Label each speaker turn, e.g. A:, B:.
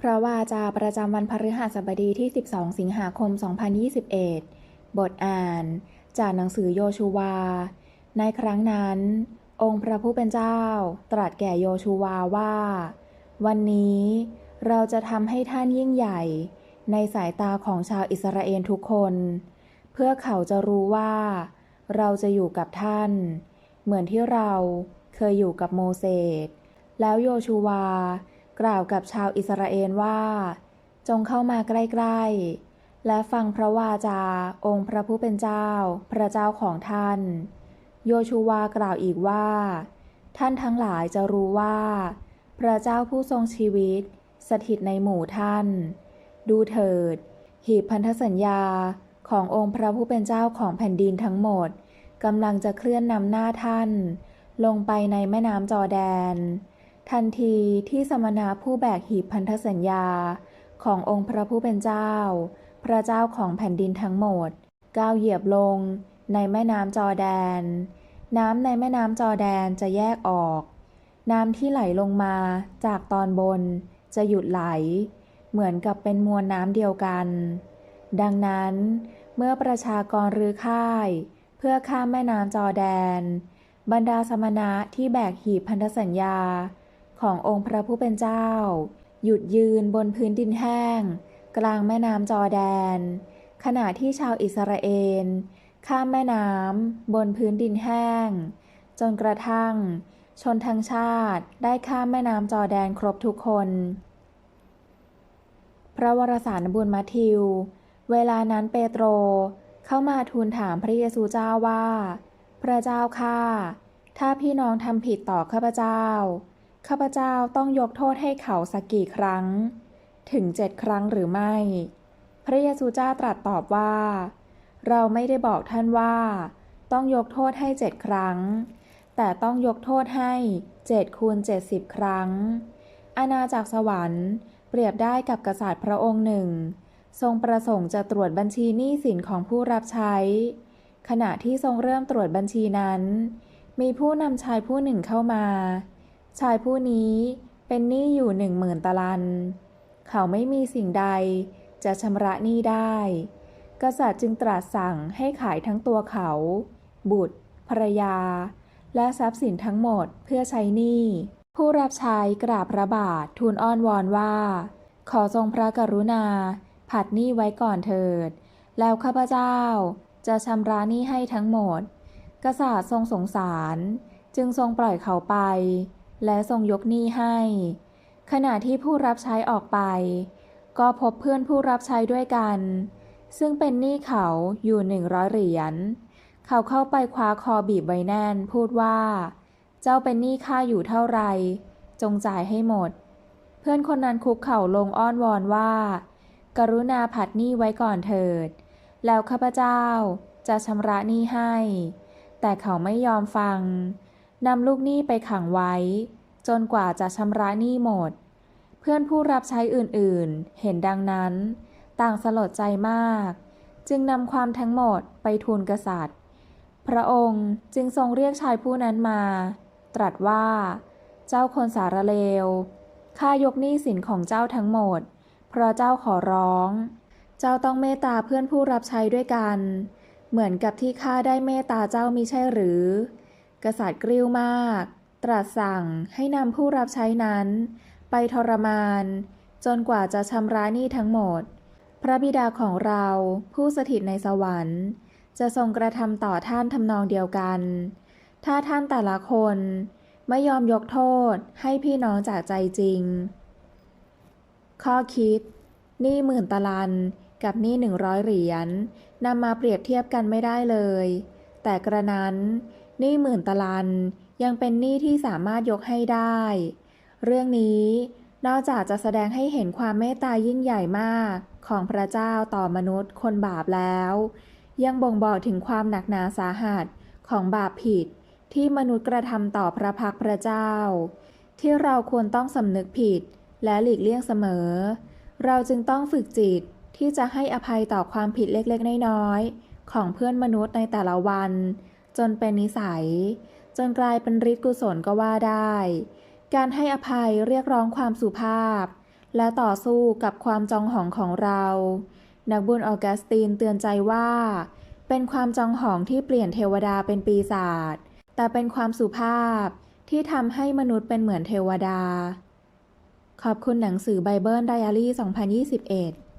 A: พระวาจาประจำวันพฤหัสบดีที่ 12 สิงหาคม 2021 บทอ่าน จากหนังสือโยชูวา ในครั้งนั้น องค์พระผู้เป็นเจ้า ตรัสแก่โยชูวาว่า วันนี้เราจะทำให้ท่านยิ่งใหญ่ ในสายตาของชาวอิสราเอลทุกคน เพื่อเขาจะรู้ว่า เราจะอยู่กับท่าน เหมือนที่เราเคยอยู่กับโมเสสแล้วโยชูวา กล่าวกับชาวอิสราเอลว่า จงเข้ามาใกล้ๆ และฟังพระวาจา องค์พระผู้เป็นเจ้า พระเจ้าของท่าน โยชูวากล่าวอีกว่า ท่านทั้งหลายจะรู้ว่า พระเจ้าผู้ทรงชีวิต สถิตในหมู่ท่าน ดูเถิด หีบพันธสัญญาขององค์พระผู้เป็นเจ้าของแผ่นดินทั้งหมดกำลังจะเคลื่อนนำหน้าท่าน ลงไปในแม่น้ำจอแดน ทันทีที่สมณะผู้แบกหีบพันธสัญญาขององค์พระผู้เป็นเจ้า พระเจ้าของแผ่นดินทั้งหมด ก้าวเหยียบลงในแม่น้ำจอแดน น้ำในแม่น้ำจอแดนจะแยกออก น้ำที่ไหลลงมาจากตอนบนจะหยุดไหล เหมือนกับเป็นมวลน้ำเดียวกัน ดังนั้นเมื่อประชากรรื้อค่าย เพื่อข้ามแม่น้ำจอแดน บรรดาสมณะที่แบกหีบพันธสัญญา ขององค์พระผู้เป็นเจ้า หยุดยืนบนพื้นดินแห้ง กลางแม่น้ำจอแดน ขณะที่ชาวอิสราเอล ข้ามแม่น้ำบนพื้นดินแห้ง จนกระทั่ง ชนทั้งชาติได้ข้ามแม่น้ำจอแดนครบทุกคน พระวรสารบุญมัทธิว เวลานั้นเปโตรเข้ามาทูลถามพระเยซูเจ้าว่า พระเจ้าข้าถ้าพี่น้องทำผิดต่อข้าพเจ้า ข้าพเจ้าต้องยกโทษให้เขาสักกี่ครั้ง ถึงเจ็ดครั้งหรือไม่ พระเยซูเจ้าตรัสตอบว่า เราไม่ได้บอกท่านว่า ต้องยกโทษให้เจ็ดครั้ง แต่ต้องยกโทษให้เจ็ดคูณเจ็ดสิบครั้ง อาณาจักรสวรรค์ เปรียบได้กับกษัตริย์พระองค์หนึ่ง ทรงประสงค์จะตรวจบัญชีหนี้สินของผู้รับใช้ ขณะที่ทรงเริ่มตรวจบัญชีนั้น มีผู้นำชายผู้หนึ่งเข้ามา ชายผู้นี้เป็นหนี้อยู่หนึ่งหมื่นตะลัน เขาไม่มีสิ่งใดจะชำระหนี้ได้ กษัตริย์จึงตรัสสั่งให้ขายทั้งตัวเขา บุตร ภรรยา และทรัพย์สินทั้งหมดเพื่อใช้หนี้ ผู้รับใช้กราบพระบาททูลอ้อนวอนว่า ขอทรงพระกรุณา ผัดหนี้ไว้ก่อนเถิด แล้วข้าพเจ้าจะชำระหนี้ให้ทั้งหมด กษัตริย์ทรงสงสาร จึงทรงปล่อยเขาไป และทรงยกหนี้ให้ ขณะที่ผู้รับใช้ออกไป ก็พบเพื่อนผู้รับใช้ด้วยกัน ซึ่งเป็นหนี้เขาอยู่หนึ่งร้อยเหรียญ เขาเข้าไปคว้าคอบีบไว้แน่น พูดว่า เจ้าเป็นหนี้ข้าอยู่เท่าไร จงจ่ายให้หมด เพื่อนคนนั้นคุกเข่าลงอ้อนวอนว่า กรุณาผัดหนี้ไว้ก่อนเถิด แล้วข้าพเจ้าจะชำระหนี้ให้ แต่เขาไม่ยอมฟัง นำลูกหนี้ไปขังไว้ จนกว่าจะชำระหนี้หมด เพื่อนผู้รับใช้อื่นๆ เห็นดังนั้น ต่างสลดใจมาก จึงนำความทั้งหมดไปทูลกษัตริย์ พระองค์จึงทรงเรียกชายผู้นั้นมา ตรัสว่า เจ้าคนสารเลวข้ายกหนี้สินของเจ้าทั้งหมด เพราะเจ้าขอร้อง เจ้าต้องเมตตาเพื่อนผู้รับใช้ด้วยกัน เหมือนกับที่ข้าได้เมตตาเจ้ามิใช่หรือ กษัตริย์กริ้วมาก ตรัสสั่งให้นำผู้รับใช้นั้น ไปทรมาน จนกว่าจะชำระหนี้ทั้งหมด พระบิดาของเราผู้สถิตในสวรรค์ จะทรงกระทำต่อท่านทำนองเดียวกัน ถ้าท่านแต่ละคนไม่ยอมยกโทษให้พี่น้องจากใจจริง ข้อคิดหนี้หมื่นตะลันกับหนี้หนึ่งร้อยเหรียญนำมาเปรียบเทียบกันไม่ได้เลย แต่กระนั้น หนี้หมื่นตะลันยังเป็นหนี้ที่สามารถยกให้ได้ เรื่องนี้นอกจากจะแสดงให้เห็นความเมตตายิ่งใหญ่มากของพระเจ้าต่อมนุษย์คนบาปแล้ว ยังบ่งบอกถึงความหนักหนาสาหัสของบาปผิดที่มนุษย์กระทำต่อพระพักพระเจ้า ที่เราควรต้องสำนึกผิดและหลีกเลี่ยงเสมอ เราจึงต้องฝึกจิตที่จะให้อภัยต่อความผิดเล็กๆ น้อยๆของเพื่อนมนุษย์ในแต่ละวัน จนเป็นนิสัย จนกลายเป็นฤทธิ์กุศลก็ว่าได้ การให้อภัยเรียกร้องความสุภาพ และต่อสู้กับความจองหองของเรา นักบุญออกัสตินเตือนใจว่า เป็นความจองหองที่เปลี่ยนเทวดาเป็นปีศาจแต่เป็นความสุภาพที่ทำให้มนุษย์เป็นเหมือนเทวดา ขอบคุณหนังสือไบเบิลไดอารี่ 2021